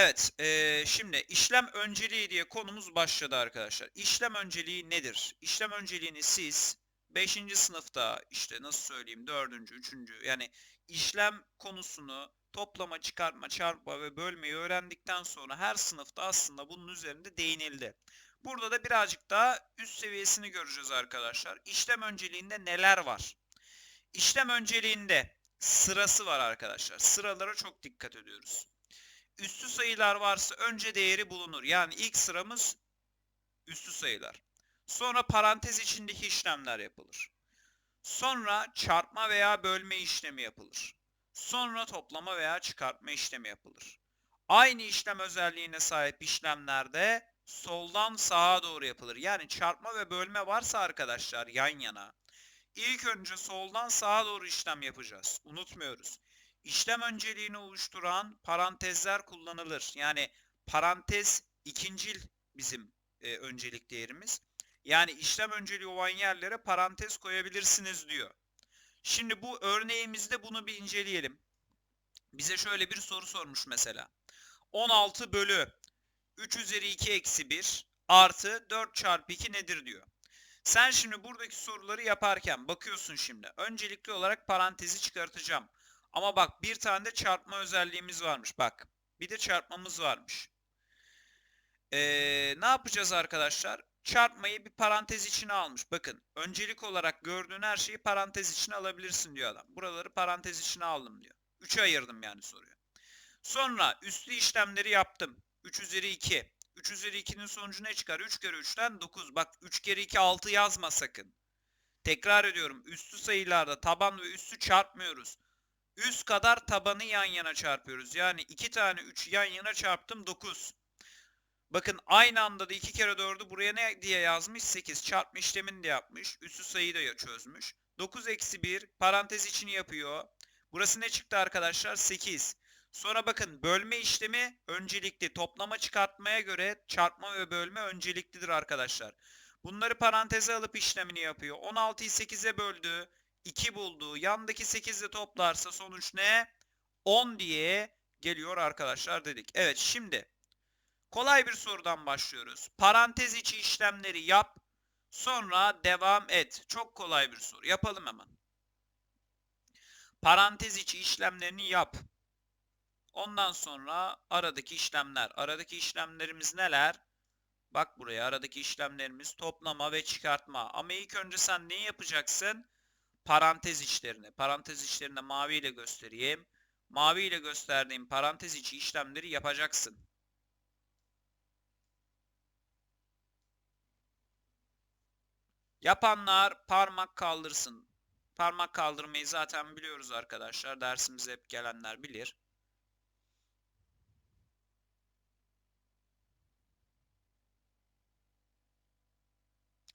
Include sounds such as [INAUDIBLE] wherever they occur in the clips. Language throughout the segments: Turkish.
Evet, eee, şimdi işlem önceliği diye konumuz başladı arkadaşlar. İşlem önceliği nedir? İşlem önceliğini siz 5. sınıfta işte nasıl söyleyeyim 4. 3. yani işlem konusunu toplama, çıkartma, çarpma ve bölmeyi öğrendikten sonra her sınıfta aslında bunun üzerinde değinildi. Burada da birazcık daha üst seviyesini göreceğiz arkadaşlar. İşlem önceliğinde neler var? İşlem önceliğinde sırası var arkadaşlar. Sıralara çok dikkat ediyoruz üstü sayılar varsa önce değeri bulunur. Yani ilk sıramız üstü sayılar. Sonra parantez içindeki işlemler yapılır. Sonra çarpma veya bölme işlemi yapılır. Sonra toplama veya çıkartma işlemi yapılır. Aynı işlem özelliğine sahip işlemlerde soldan sağa doğru yapılır. Yani çarpma ve bölme varsa arkadaşlar yan yana. İlk önce soldan sağa doğru işlem yapacağız. Unutmuyoruz işlem önceliğini oluşturan parantezler kullanılır. Yani parantez ikincil bizim e, öncelik değerimiz. Yani işlem önceliği olan yerlere parantez koyabilirsiniz diyor. Şimdi bu örneğimizde bunu bir inceleyelim. Bize şöyle bir soru sormuş mesela. 16 bölü 3 üzeri 2 eksi 1 artı 4 çarpı 2 nedir diyor. Sen şimdi buradaki soruları yaparken bakıyorsun şimdi. Öncelikli olarak parantezi çıkartacağım. Ama bak bir tane de çarpma özelliğimiz varmış. Bak bir de çarpmamız varmış. Ee, ne yapacağız arkadaşlar? Çarpmayı bir parantez içine almış. Bakın öncelik olarak gördüğün her şeyi parantez içine alabilirsin diyor adam. Buraları parantez içine aldım diyor. 3'e ayırdım yani soruyu. Sonra üslü işlemleri yaptım. 3 üzeri 2. 3 üzeri 2'nin sonucu ne çıkar? 3 kere 3'ten 9. Bak 3 kere 2 6 yazma sakın. Tekrar ediyorum. Üstü sayılarda taban ve üstü çarpmıyoruz. Üst kadar tabanı yan yana çarpıyoruz. Yani 2 tane 3 yan yana çarptım 9. Bakın aynı anda da 2 kere 4'ü buraya ne diye yazmış? 8. Çarpma işlemini de yapmış. Üstü sayıyı da çözmüş. 9 eksi 1 parantez içini yapıyor. Burası ne çıktı arkadaşlar? 8. Sonra bakın bölme işlemi öncelikli. Toplama çıkartmaya göre çarpma ve bölme önceliklidir arkadaşlar. Bunları paranteze alıp işlemini yapıyor. 16'yı 8'e böldü. 2 bulduğu yandaki 8 ile toplarsa sonuç ne? 10 diye geliyor arkadaşlar dedik. Evet şimdi kolay bir sorudan başlıyoruz. Parantez içi işlemleri yap. Sonra devam et. Çok kolay bir soru. Yapalım hemen. Parantez içi işlemlerini yap. Ondan sonra aradaki işlemler. Aradaki işlemlerimiz neler? Bak buraya aradaki işlemlerimiz toplama ve çıkartma. Ama ilk önce sen neyi yapacaksın? Parantez içlerini. Parantez içlerini mavi ile göstereyim. Mavi ile gösterdiğim parantez içi işlemleri yapacaksın. Yapanlar parmak kaldırsın. Parmak kaldırmayı zaten biliyoruz arkadaşlar. Dersimize hep gelenler bilir.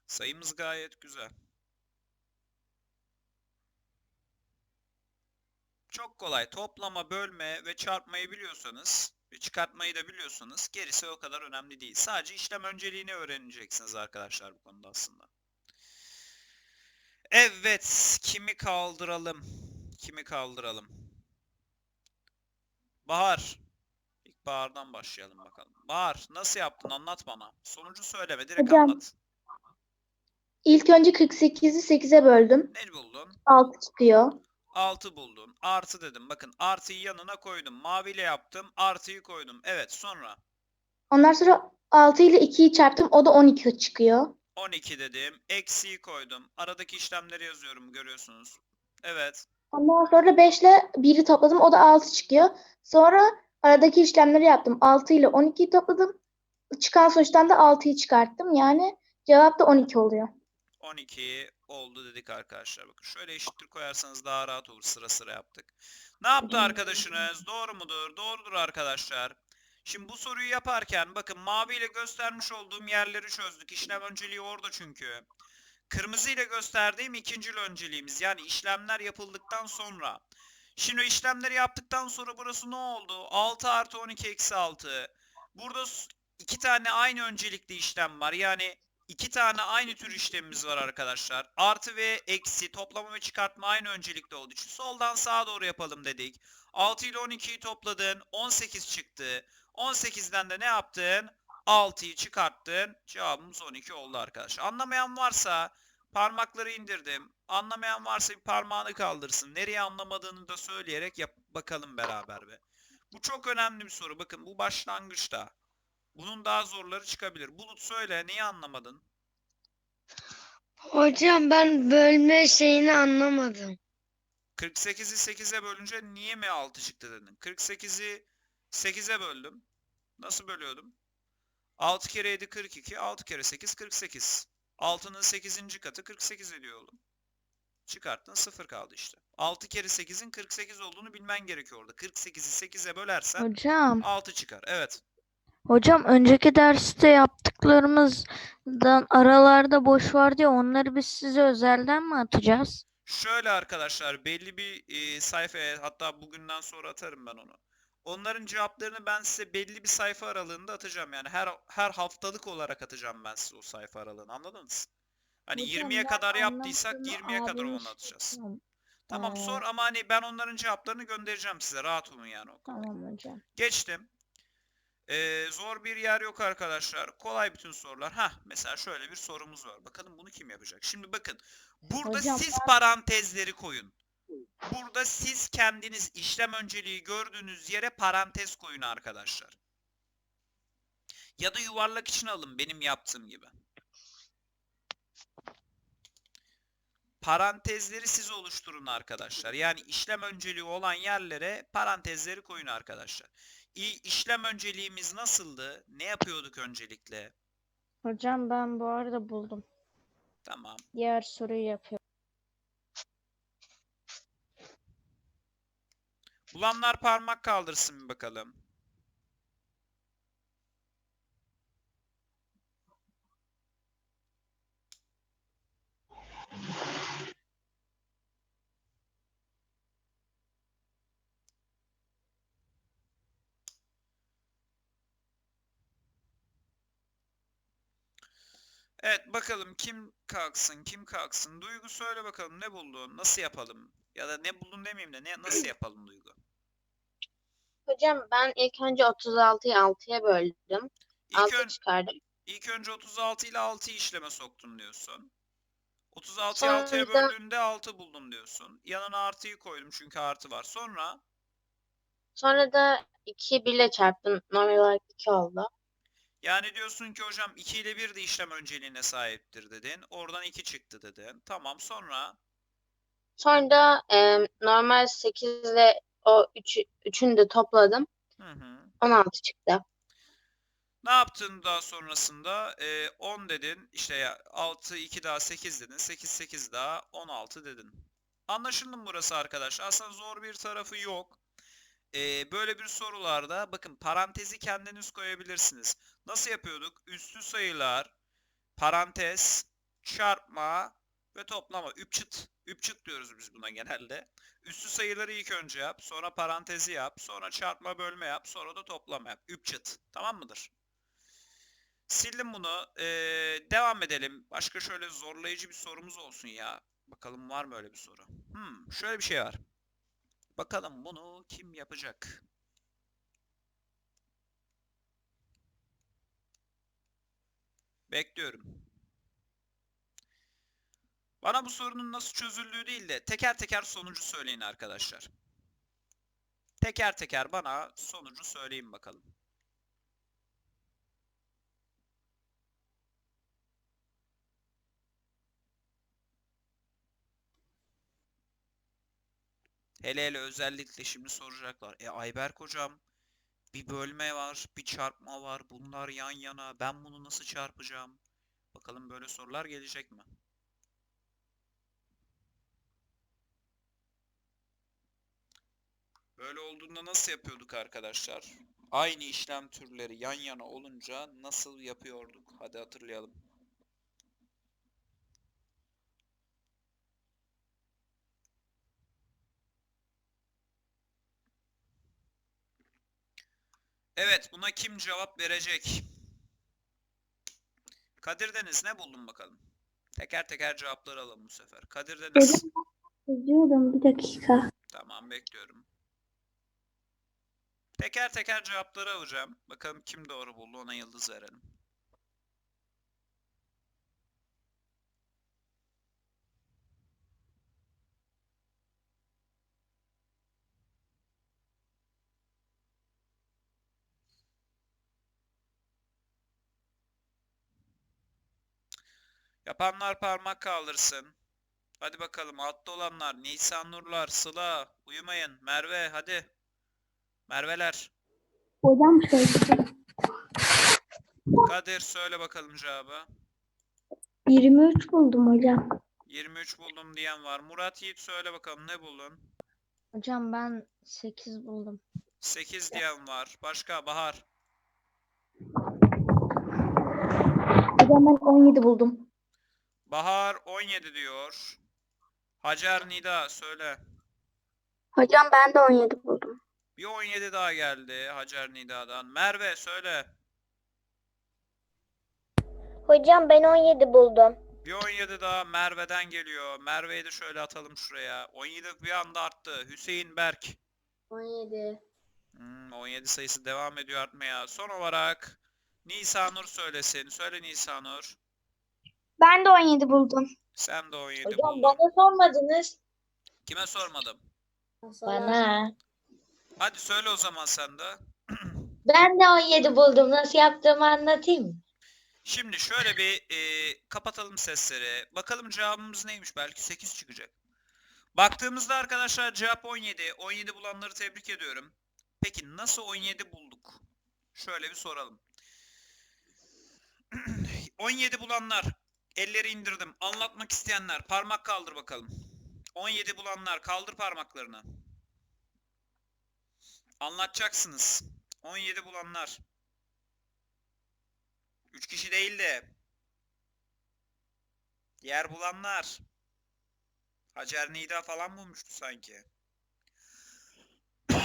Sayımız gayet güzel. Çok kolay. Toplama, bölme ve çarpmayı biliyorsanız ve çıkartmayı da biliyorsanız gerisi o kadar önemli değil. Sadece işlem önceliğini öğreneceksiniz arkadaşlar bu konuda aslında. Evet. Kimi kaldıralım? Kimi kaldıralım? Bahar. İlk Bahar'dan başlayalım bakalım. Bahar nasıl yaptın anlat bana. Sonucu söyleme direkt Hocam. anlat. İlk önce 48'i 8'e böldüm. Ne buldun? 6 çıkıyor. 6 buldun. Artı dedim. Bakın artıyı yanına koydum. Maviyle yaptım. Artıyı koydum. Evet sonra. Ondan sonra 6 ile 2'yi çarptım. O da 12 çıkıyor. 12 dedim. Eksiği koydum. Aradaki işlemleri yazıyorum görüyorsunuz. Evet. Ondan sonra 5 ile 1'i topladım. O da 6 çıkıyor. Sonra aradaki işlemleri yaptım. 6 ile 12'yi topladım. Çıkan sonuçtan da 6'yı çıkarttım. Yani cevap da 12 oluyor. 12 oldu dedik arkadaşlar. Bakın şöyle eşittir koyarsanız daha rahat olur. Sıra sıra yaptık. Ne yaptı arkadaşınız? Doğru mudur? Doğrudur arkadaşlar. Şimdi bu soruyu yaparken bakın mavi ile göstermiş olduğum yerleri çözdük. İşlem önceliği orada çünkü. Kırmızı ile gösterdiğim ikinci önceliğimiz. Yani işlemler yapıldıktan sonra. Şimdi işlemleri yaptıktan sonra burası ne oldu? 6 artı 12 eksi 6. Burada iki tane aynı öncelikli işlem var. Yani iki tane aynı tür işlemimiz var arkadaşlar. Artı ve eksi toplama ve çıkartma aynı öncelikli olduğu için soldan sağa doğru yapalım dedik. 6 ile 12'yi topladın 18 çıktı. 18'den de ne yaptın? 6'yı çıkarttın. Cevabımız 12 oldu arkadaşlar. Anlamayan varsa parmakları indirdim. Anlamayan varsa bir parmağını kaldırsın. Nereye anlamadığını da söyleyerek yap bakalım beraber be. Bu çok önemli bir soru. Bakın bu başlangıçta. Bunun daha zorları çıkabilir. Bulut söyle neyi anlamadın? Hocam ben bölme şeyini anlamadım. 48'i 8'e bölünce niye mi 6 çıktı dedin? 48'i 8'e böldüm. Nasıl bölüyordum? 6 kere 7 42, 6 kere 8 48. 6'nın 8. katı 48 ediyor oğlum. Çıkarttın 0 kaldı işte. 6 kere 8'in 48 olduğunu bilmen gerekiyor orada. 48'i 8'e bölersen Hocam, 6 çıkar. Evet. Hocam önceki derste yaptıklarımızdan aralarda boş vardı ya onları biz size özelden mi atacağız? Şöyle arkadaşlar belli bir e, sayfaya hatta bugünden sonra atarım ben onu. Onların cevaplarını ben size belli bir sayfa aralığında atacağım. Yani her her haftalık olarak atacağım ben size o sayfa aralığını. Anladınız? Hani Hocam 20'ye ben kadar yaptıysak anlattığımı 20'ye kadar onu atacağız. Tamam, Tamam Ee, sor ama hani ben onların cevaplarını göndereceğim size. Rahat olun yani o konuda. tamam hocam. Geçtim. Ee, zor bir yer yok arkadaşlar. Kolay bütün sorular. Hah mesela şöyle bir sorumuz var. Bakalım bunu kim yapacak? Şimdi bakın. Burada Hocam siz parantezleri koyun. Burada siz kendiniz işlem önceliği gördüğünüz yere parantez koyun arkadaşlar. Ya da yuvarlak için alın benim yaptığım gibi. Parantezleri siz oluşturun arkadaşlar. Yani işlem önceliği olan yerlere parantezleri koyun arkadaşlar. İşlem önceliğimiz nasıldı? Ne yapıyorduk öncelikle? Hocam ben bu arada buldum. Tamam. Diğer soruyu yapıyorum. Bulanlar parmak kaldırsın bir bakalım. Evet bakalım kim kalksın kim kalksın. Duygu söyle bakalım ne buldun? Nasıl yapalım? Ya da ne buldun demeyeyim de ne nasıl yapalım Duygu? Hocam ben ilk önce 36'yı 6'ya böldüm. İlk, 6 ön- çıkardım. ilk önce 36 ile 6'yı işleme soktun diyorsun. 36'yı 6'ya Sonra- böldüğünde 6 buldum diyorsun. Yanına artıyı koydum çünkü artı var. Sonra Sonra da 2'yi 1 ile çarptım. Normal olarak 2 oldu. Yani diyorsun ki hocam 2 ile 1 de işlem önceliğine sahiptir dedin. Oradan 2 çıktı dedin. Tamam sonra Sonra da e, normal 8 ile o 3, 3'ünü de topladım. hı hı. 16 çıktı. Ne yaptın daha sonrasında? Ee, 10 dedin. İşte ya 6, 2 daha 8 dedin. 8, 8 daha 16 dedin. Anlaşıldı mı burası arkadaşlar? Aslında zor bir tarafı yok. Ee, böyle bir sorularda bakın parantezi kendiniz koyabilirsiniz. Nasıl yapıyorduk? Üstü sayılar, parantez, çarpma ve toplama. Üpçıt. Üpçıt diyoruz biz buna genelde. Üstü sayıları ilk önce yap, sonra parantezi yap, sonra çarpma bölme yap, sonra da toplama yap. Üpçıt. Tamam mıdır? Sildim bunu. Ee, devam edelim. Başka şöyle zorlayıcı bir sorumuz olsun ya. Bakalım var mı öyle bir soru? Hmm, şöyle bir şey var. Bakalım bunu kim yapacak? Bekliyorum. Bana bu sorunun nasıl çözüldüğü değil de teker teker sonucu söyleyin arkadaşlar. Teker teker bana sonucu söyleyin bakalım. Hele hele özellikle şimdi soracaklar. E Ayberk hocam bir bölme var, bir çarpma var. Bunlar yan yana. Ben bunu nasıl çarpacağım? Bakalım böyle sorular gelecek mi? Böyle olduğunda nasıl yapıyorduk arkadaşlar? Aynı işlem türleri yan yana olunca nasıl yapıyorduk? Hadi hatırlayalım. Evet, buna kim cevap verecek? Kadir Deniz ne buldun bakalım? Teker teker cevapları alalım bu sefer. Kadir Deniz. Yazıyorum bir dakika. Tamam bekliyorum. Teker teker cevapları alacağım. Bakalım kim doğru buldu ona yıldız verelim. Yapanlar parmak kaldırsın. Hadi bakalım altta olanlar Nisan Nurlar, Sıla, uyumayın. Merve hadi. Merveler. Hocam şey Kadir söyle bakalım cevabı. 23 buldum hocam. 23 buldum diyen var. Murat Yiğit söyle bakalım ne buldun? Hocam ben 8 buldum. 8 diyen var. Başka Bahar. Hocam ben 17 buldum. Bahar 17 diyor. Hacer Nida söyle. Hocam ben de 17 buldum. Bir 17 daha geldi Hacer Nida'dan. Merve söyle. Hocam ben 17 buldum. Bir 17 daha Merve'den geliyor. Merve'yi de şöyle atalım şuraya. 17 bir anda arttı. Hüseyin Berk. 17. Hmm, 17 sayısı devam ediyor artmaya. Son olarak Nisanur söylesin. Söyle Nisanur. Ben de 17 buldum. Sen de 17 Hocam buldun. bana sormadınız. Kime sormadım? Bana. Hadi söyle o zaman sen de. [CLEARS THROAT] Ben de 17 buldum. Nasıl yaptığımı anlatayım mı? Şimdi şöyle bir e, kapatalım sesleri. Bakalım cevabımız neymiş? Belki 8 çıkacak. Baktığımızda arkadaşlar cevap 17. 17 bulanları tebrik ediyorum. Peki nasıl 17 bulduk? Şöyle bir soralım. [CLEARS THROAT] 17 bulanlar elleri indirdim. Anlatmak isteyenler parmak kaldır bakalım. 17 bulanlar kaldır parmaklarını. Anlatacaksınız. 17 bulanlar. 3 kişi değil de. Yer bulanlar. Hacer Nida falan bulmuştu sanki. [COUGHS]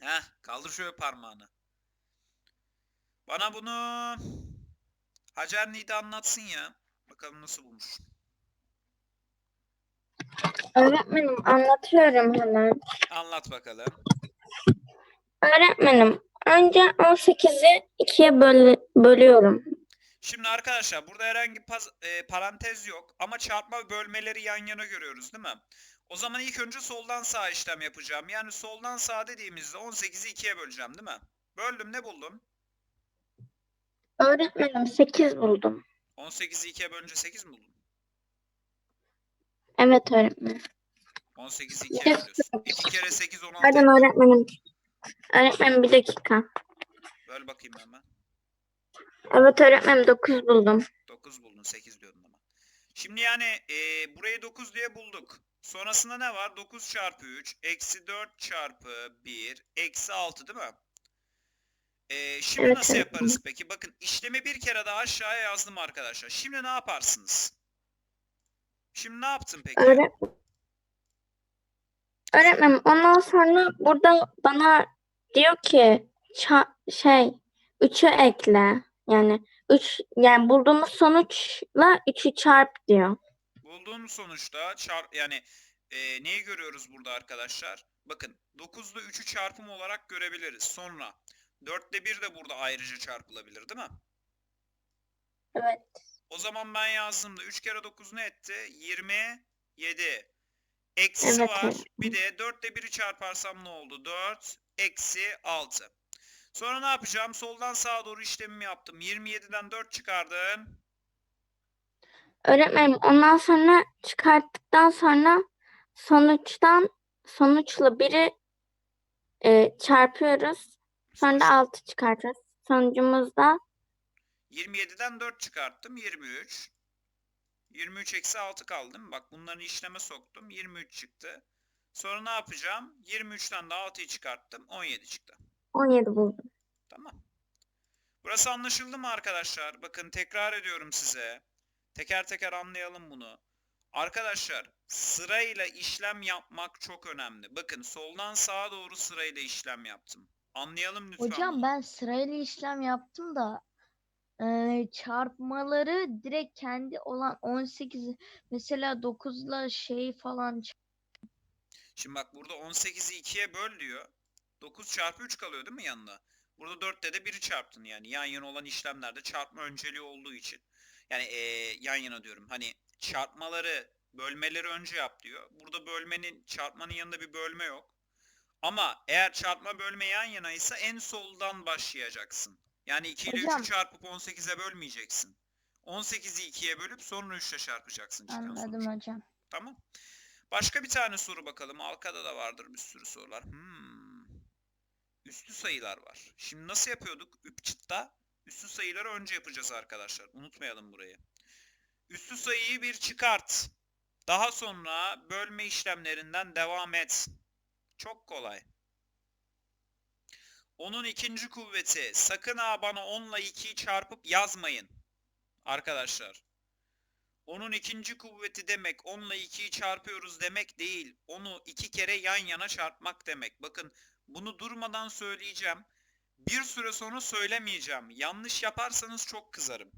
Heh, kaldır şöyle parmağını. Bana bunu Hacer Nida anlatsın ya. Bakalım nasıl bulmuş. Öğretmenim anlatıyorum hemen. Anlat bakalım. Öğretmenim önce 18'i ikiye böl bölüyorum. Şimdi arkadaşlar burada herhangi paz- e, parantez yok ama çarpma ve bölmeleri yan yana görüyoruz değil mi? O zaman ilk önce soldan sağa işlem yapacağım. Yani soldan sağa dediğimizde 18'i 2'ye böleceğim değil mi? Böldüm ne buldum? Öğretmenim 8 buldum. 18'i 2'ye bölünce 8 mi buldun? Evet öğretmenim. 18'i 2'ye Yes. bölüyorsun. 2 kere 8 16. Pardon öğretmenim. Öğretmenim bir dakika. Böl bakayım hemen. Evet öğretmenim 9 buldum. 9 buldun 8 diyordun ama. Şimdi yani e, burayı 9 diye bulduk. Sonrasında ne var? 9 çarpı 3 eksi 4 çarpı 1 eksi 6 değil mi? E, şimdi Evet, nasıl evet. yaparız peki? Bakın işlemi bir kere daha aşağıya yazdım arkadaşlar. Şimdi ne yaparsınız? Şimdi ne yaptın peki? Öğretmenim. Öğretmenim ondan sonra burada bana diyor ki şey 3'ü ekle. Yani 3 yani bulduğumuz sonuçla 3'ü çarp diyor. Bulduğun sonuçta çarp yani e, neyi görüyoruz burada arkadaşlar? Bakın 9 ile 3'ü çarpım olarak görebiliriz. Sonra 4 ile 1 de burada ayrıca çarpılabilir değil mi? Evet. O zaman ben yazdığımda 3 kere 9 ne etti? 27. Eksisi Evet, var. Bir de 4 ile 1'i çarparsam ne oldu? 4 eksi 6. Sonra ne yapacağım? Soldan sağa doğru işlemimi yaptım. 27'den 4 çıkardım. Öğretmenim ondan sonra çıkarttıktan sonra sonuçtan sonuçla biri e, çarpıyoruz. Sonra da 6 çıkartıyoruz. Sonucumuz da 27'den 4 çıkarttım. 23. 23 eksi 6 kaldı değil mi? Bak bunları işleme soktum. 23 çıktı. Sonra ne yapacağım? 23'ten de 6'yı çıkarttım. 17 çıktı. 17 buldum. Tamam. Burası anlaşıldı mı arkadaşlar? Bakın tekrar ediyorum size. Teker teker anlayalım bunu. Arkadaşlar sırayla işlem yapmak çok önemli. Bakın soldan sağa doğru sırayla işlem yaptım. Anlayalım lütfen Hocam ben sırayla işlem yaptım da eee, çarpmaları direkt kendi olan 18'i mesela 9'la şey falan Şimdi bak burada 18'i 2'ye böl diyor. 9 çarpı 3 kalıyor değil mi yanına? Burada 4'te de 1'i çarptın yani yan yana olan işlemlerde çarpma önceliği olduğu için. Yani eee, yan yana diyorum. Hani çarpmaları, bölmeleri önce yap diyor. Burada bölmenin, çarpmanın yanında bir bölme yok. Ama eğer çarpma bölme yan yanaysa en soldan başlayacaksın. Yani 2 ile Hocam. 3'ü çarpıp 18'e bölmeyeceksin. 18'i 2'ye bölüp sonra 3 ile çarpacaksın çıkan Anladım sonuç. hocam. Tamam. Başka bir tane soru bakalım. Alkada da vardır bir sürü sorular. Hmm. Üstü sayılar var. Şimdi nasıl yapıyorduk? Üpçıt'ta üstü sayıları önce yapacağız arkadaşlar. Unutmayalım burayı. Üstü sayıyı bir çıkart. Daha sonra bölme işlemlerinden devam et. Çok kolay. Onun ikinci kuvveti. Sakın ha bana 10 ile 2'yi çarpıp yazmayın. Arkadaşlar. Onun ikinci kuvveti demek 10 ile 2'yi çarpıyoruz demek değil. Onu iki kere yan yana çarpmak demek. Bakın bunu durmadan söyleyeceğim. Bir süre sonra söylemeyeceğim. Yanlış yaparsanız çok kızarım.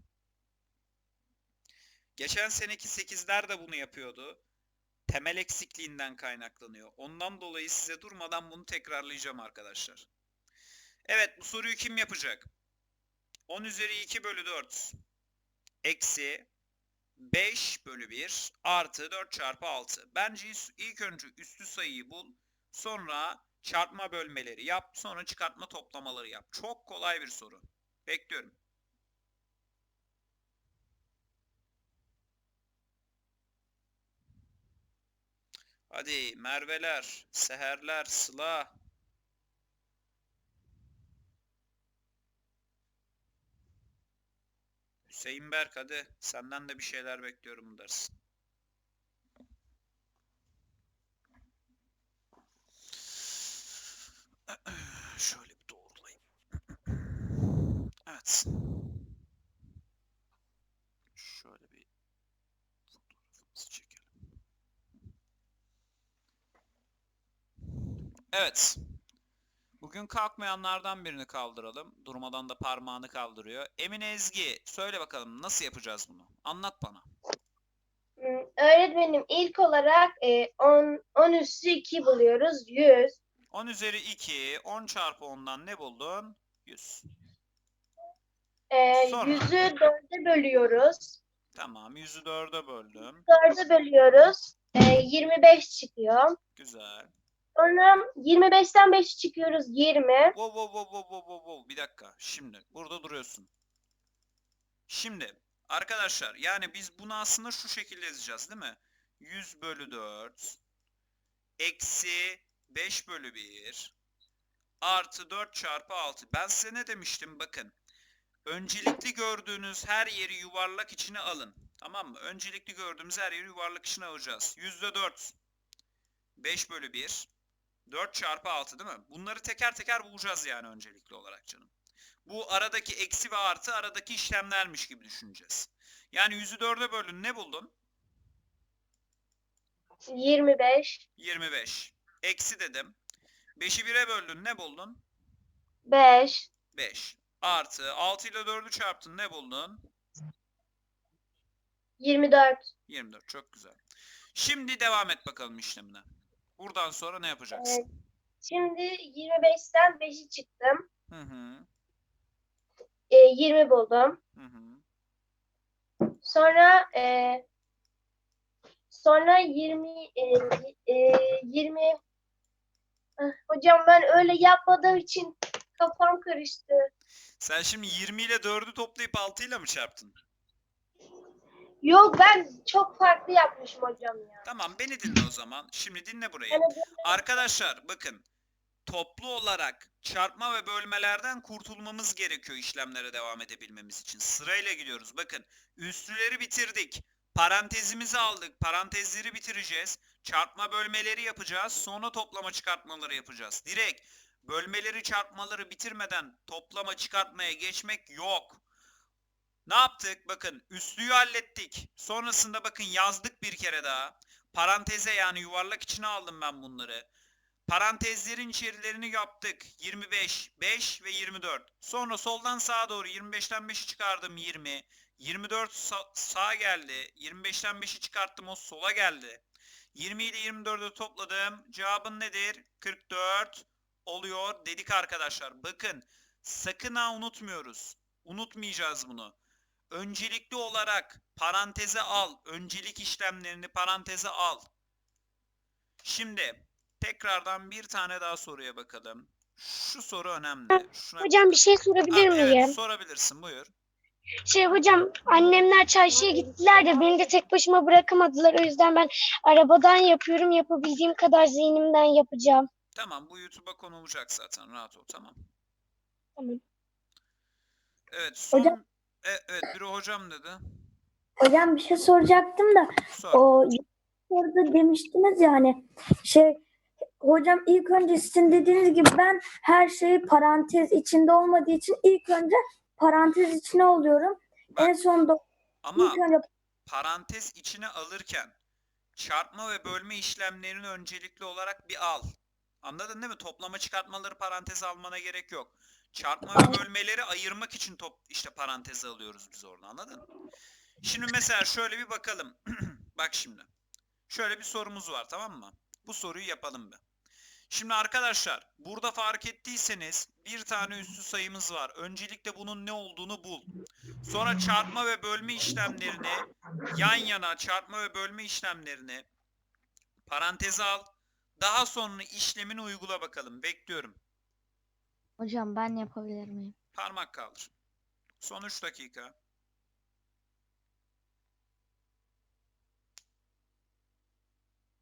Geçen seneki 8'ler de bunu yapıyordu. Temel eksikliğinden kaynaklanıyor. Ondan dolayı size durmadan bunu tekrarlayacağım arkadaşlar. Evet bu soruyu kim yapacak? 10 üzeri 2 bölü 4 eksi 5 bölü 1 artı 4 çarpı 6. Bence ilk önce üstü sayıyı bul. Sonra çarpma bölmeleri yap. Sonra çıkartma toplamaları yap. Çok kolay bir soru. Bekliyorum. Hadi Merveler, Seherler, Sıla. Hüseyin Berk hadi. Senden de bir şeyler bekliyorum bu ders. [CLEARS THROAT] Şöyle bir doğrulayayım. [CLEARS THROAT] Evet. Şöyle bir fotoğrafımızı çekelim. Evet. Bugün kalkmayanlardan birini kaldıralım. Durmadan da parmağını kaldırıyor. Emine Ezgi, söyle bakalım nasıl yapacağız bunu? Anlat bana. Hmm, Öğretmenim ilk olarak e, 10, 10 üssü 2 buluyoruz. 100. 10 üzeri 2, 10 çarpı 10'dan ne buldun? 100. E, Sonra? 100'ü 4'e bölüyoruz. Tamam, 100'ü 4'e böldüm. 4'e bölüyoruz. E, 25 çıkıyor. Güzel. Sonra 25'ten 5 çıkıyoruz. 20. Wow, wow, wow, wow, wow, wow, wow. Bir dakika. Şimdi burada duruyorsun. Şimdi arkadaşlar yani biz bunu aslında şu şekilde yazacağız değil mi? 100 bölü 4 eksi 5 bölü 1 artı 4 çarpı 6. Ben size ne demiştim bakın. Öncelikli gördüğünüz her yeri yuvarlak içine alın. Tamam mı? Öncelikli gördüğümüz her yeri yuvarlak içine alacağız. Yüzde 4 5 bölü 1 4 çarpı 6 değil mi? Bunları teker teker bulacağız yani öncelikli olarak canım. Bu aradaki eksi ve artı aradaki işlemlermiş gibi düşüneceğiz. Yani 100'ü 4'e böldün ne buldun? 25. 25. Eksi dedim. 5'i 1'e böldün ne buldun? 5. 5. Artı 6 ile 4'ü çarptın ne buldun? 24. 24. Çok güzel. Şimdi devam et bakalım işlemine. Buradan sonra ne yapacaksın? Evet. Şimdi 25'ten 5'i çıktım. Hı hı. E, 20 buldum. Hı hı. Sonra e, sonra 20 e, e, 20 Ah, hocam ben öyle yapmadığım için kafam karıştı. Sen şimdi 20 ile 4'ü toplayıp 6 ile mi çarptın? Yok ben çok farklı yapmışım hocam ya. Tamam beni dinle o zaman. Şimdi dinle burayı. Yani Arkadaşlar bakın toplu olarak çarpma ve bölmelerden kurtulmamız gerekiyor işlemlere devam edebilmemiz için. Sırayla gidiyoruz. Bakın üstüleri bitirdik. Parantezimizi aldık. Parantezleri bitireceğiz. Çarpma bölmeleri yapacağız. Sonra toplama çıkartmaları yapacağız. Direkt bölmeleri çarpmaları bitirmeden toplama çıkartmaya geçmek yok. Ne yaptık? Bakın üstlüğü hallettik. Sonrasında bakın yazdık bir kere daha. Paranteze yani yuvarlak içine aldım ben bunları. Parantezlerin içerilerini yaptık. 25, 5 ve 24. Sonra soldan sağa doğru 25'ten 5'i çıkardım 20. 24 sa- sağa geldi. 25'ten 5'i çıkarttım o sola geldi. 20 ile 24'ü topladım. Cevabın nedir? 44 oluyor dedik arkadaşlar. Bakın sakın ha unutmuyoruz. Unutmayacağız bunu. Öncelikli olarak paranteze al. Öncelik işlemlerini paranteze al. Şimdi tekrardan bir tane daha soruya bakalım. Şu soru önemli. Şuna Hocam bir şey Ha, sorabilir miyim? evet, sorabilirsin buyur. Şey hocam annemler çarşıya gittiler de beni de tek başıma bırakamadılar. O yüzden ben arabadan yapıyorum. Yapabildiğim kadar zihnimden yapacağım. Tamam bu YouTube'a konulacak zaten rahat ol tamam. Tamam. Evet son Hocam- E, evet biri hocam dedi. Hocam bir şey soracaktım da Sor. o orada demiştiniz ya hani şey hocam ilk önce sizin dediğiniz gibi ben her şeyi parantez içinde olmadığı için ilk önce parantez içine alıyorum. Bak, En sonunda Ama ilk önce parantez içine alırken çarpma ve bölme işlemlerini öncelikli olarak bir al. Anladın değil mi? Toplama çıkartmaları paranteze almana gerek yok. Çarpma ve bölmeleri ayırmak için top işte paranteze alıyoruz biz orada. Anladın? Şimdi mesela şöyle bir bakalım. [CLEARS THROAT] Bak şimdi. Şöyle bir sorumuz var tamam mı? Bu soruyu yapalım bir. Şimdi arkadaşlar burada fark ettiyseniz bir tane üstü sayımız var. Öncelikle bunun ne olduğunu bul. Sonra çarpma ve bölme işlemlerini yan yana çarpma ve bölme işlemlerini paranteze al. Daha sonra işlemini uygula bakalım. Bekliyorum. Hocam ben yapabilir miyim? Parmak kaldır. Son 3 dakika.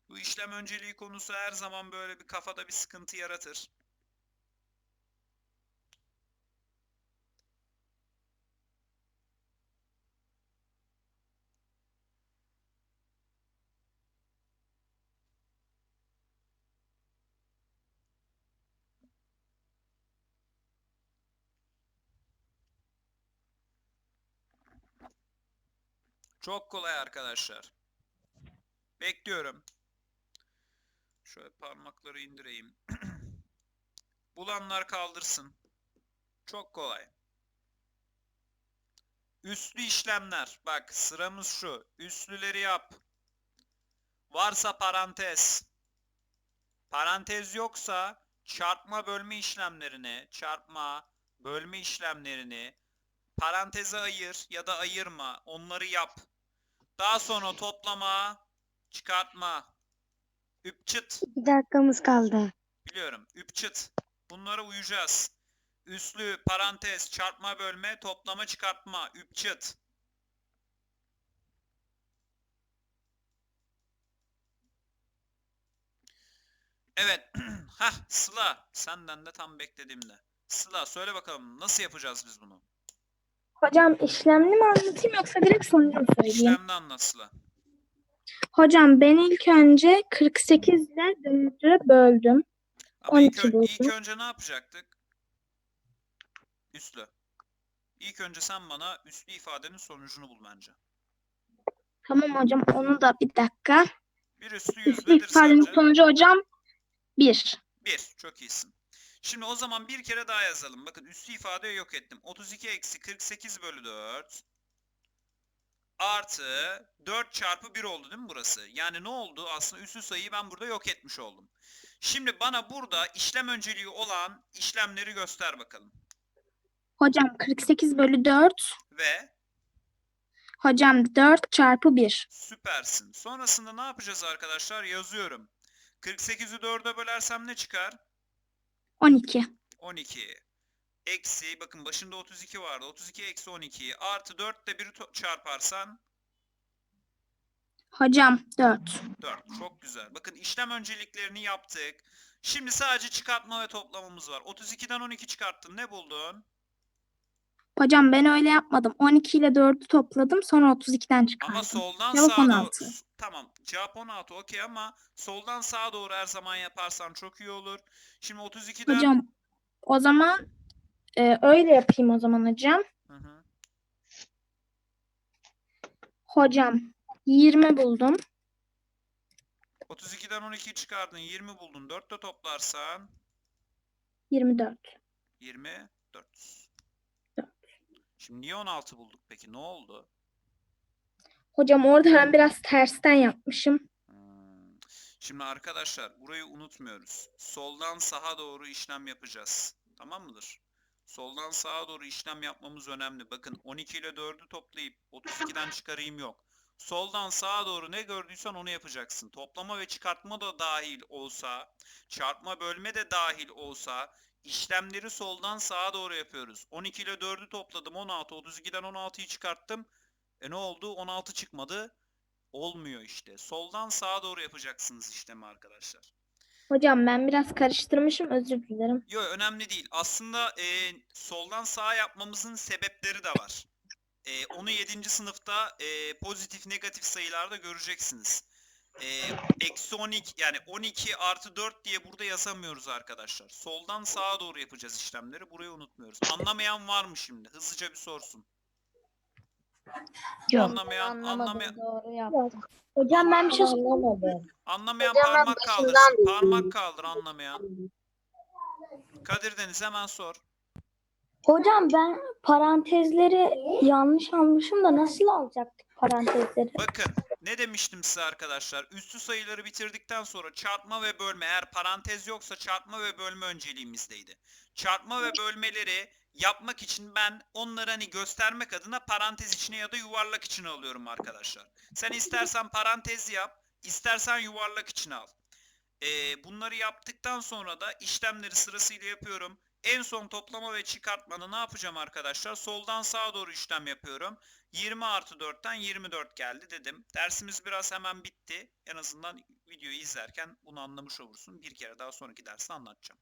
Bu işlem önceliği konusu her zaman böyle bir kafada bir sıkıntı yaratır. Çok kolay arkadaşlar. Bekliyorum. Şöyle parmakları indireyim. [CLEARS THROAT] Bulanlar kaldırsın. Çok kolay. Üslü işlemler. Bak sıramız şu. Üslüleri yap. Varsa parantez. Parantez yoksa çarpma bölme işlemlerini, çarpma bölme işlemlerini paranteze ayır ya da ayırma. Onları yap. Daha sonra toplama, çıkartma, üpçıt. Bir dakikamız kaldı. Biliyorum. Üpçıt. Bunlara uyacağız. Üslü, parantez, çarpma, bölme, toplama, çıkartma. Üpçıt. Evet. [CLEARS THROAT] Hah Sıla. Senden de tam beklediğimde. Sıla söyle bakalım nasıl yapacağız biz bunu? Hocam işlemli mi anlatayım yoksa direkt sonucu mu söyleyeyim? İşlemde anlat Sıla. Hocam ben ilk önce 48 ile 4'ü böldüm. Ama ilk, 12 ön- ilk buldum. önce ne yapacaktık? Üslü. İlk önce sen bana üslü ifadenin sonucunu bul bence. Tamam hocam onu da bir dakika. Bir üslü yüz İlk nedir ifadenin sence? sonucu hocam 1. 1. Çok iyisin. Şimdi o zaman bir kere daha yazalım. Bakın üslü ifadeyi yok ettim. 32 eksi 48 bölü 4 artı 4 çarpı 1 oldu değil mi burası? Yani ne oldu? Aslında üslü sayıyı ben burada yok etmiş oldum. Şimdi bana burada işlem önceliği olan işlemleri göster bakalım. Hocam 48 bölü 4. Ve Hocam 4 çarpı 1. süpersin. Sonrasında ne yapacağız arkadaşlar? Yazıyorum. 48'i 4'e bölersem ne çıkar? 12. 12 eksi bakın başında 32 vardı. 32 eksi 12 artı 4 de 1'i çarparsan Hocam 4. 4. Çok güzel. Bakın işlem önceliklerini yaptık. Şimdi sadece çıkartma ve toplamamız var. 32'den 12 çıkarttın. Ne buldun? Hocam ben öyle yapmadım. 12 ile 4'ü topladım sonra 32'den çıkardım. Ama soldan Cevap sağa doğru. 16. Tamam. Cevap 16 okey ama soldan sağa doğru her zaman yaparsan çok iyi olur. Şimdi 32'den Hocam o zaman e, öyle yapayım o zaman hocam. Hı hı. Hocam 20 buldum. 32'den 12'yi çıkardın. 20 buldun. 4 de toplarsan 24. 24. Şimdi niye 16 bulduk peki? Ne oldu? Hocam orada ben biraz tersten yapmışım. Hmm. Şimdi arkadaşlar burayı unutmuyoruz. Soldan sağa doğru işlem yapacağız. Tamam mıdır? Soldan sağa doğru işlem yapmamız önemli. Bakın 12 ile 4'ü toplayıp 32'den çıkarayım yok. Soldan sağa doğru ne gördüysen onu yapacaksın. Toplama ve çıkartma da dahil olsa, çarpma bölme de dahil olsa işlemleri soldan sağa doğru yapıyoruz. 12 ile 4'ü topladım 16, 32'den 16'yı çıkarttım. E ne oldu? 16 çıkmadı. Olmuyor işte. Soldan sağa doğru yapacaksınız işlemi arkadaşlar. Hocam ben biraz karıştırmışım özür dilerim. Yok önemli değil. Aslında e, soldan sağa yapmamızın sebepleri de var. E, onu 7. sınıfta e, pozitif negatif sayılarda göreceksiniz. E, eksi 12 yani 12 artı 4 diye burada yazamıyoruz arkadaşlar. Soldan sağa doğru yapacağız işlemleri. Burayı unutmuyoruz. Anlamayan var mı şimdi? Hızlıca bir sorsun. Yok. Anlamayan, anlamayan, doğru yaptım. Hocam ben bir şey sorayım. anlamayan Hocam parmak başından kaldırsın. duydum. Parmak kaldır anlamayan. Kadir Deniz hemen sor. Hocam ben parantezleri yanlış almışım da nasıl alacaktık parantezleri? Bakın ne demiştim size arkadaşlar? Üstü sayıları bitirdikten sonra çarpma ve bölme eğer parantez yoksa çarpma ve bölme önceliğimizdeydi. Çarpma ve bölmeleri yapmak için ben onları hani göstermek adına parantez içine ya da yuvarlak içine alıyorum arkadaşlar. Sen istersen parantez yap, istersen yuvarlak içine al. Ee, bunları yaptıktan sonra da işlemleri sırasıyla yapıyorum. En son toplama ve çıkartmanı ne yapacağım arkadaşlar? Soldan sağa doğru işlem yapıyorum. 20 artı 4'ten 24 geldi dedim. Dersimiz biraz hemen bitti. En azından videoyu izlerken bunu anlamış olursun. Bir kere daha sonraki derste anlatacağım.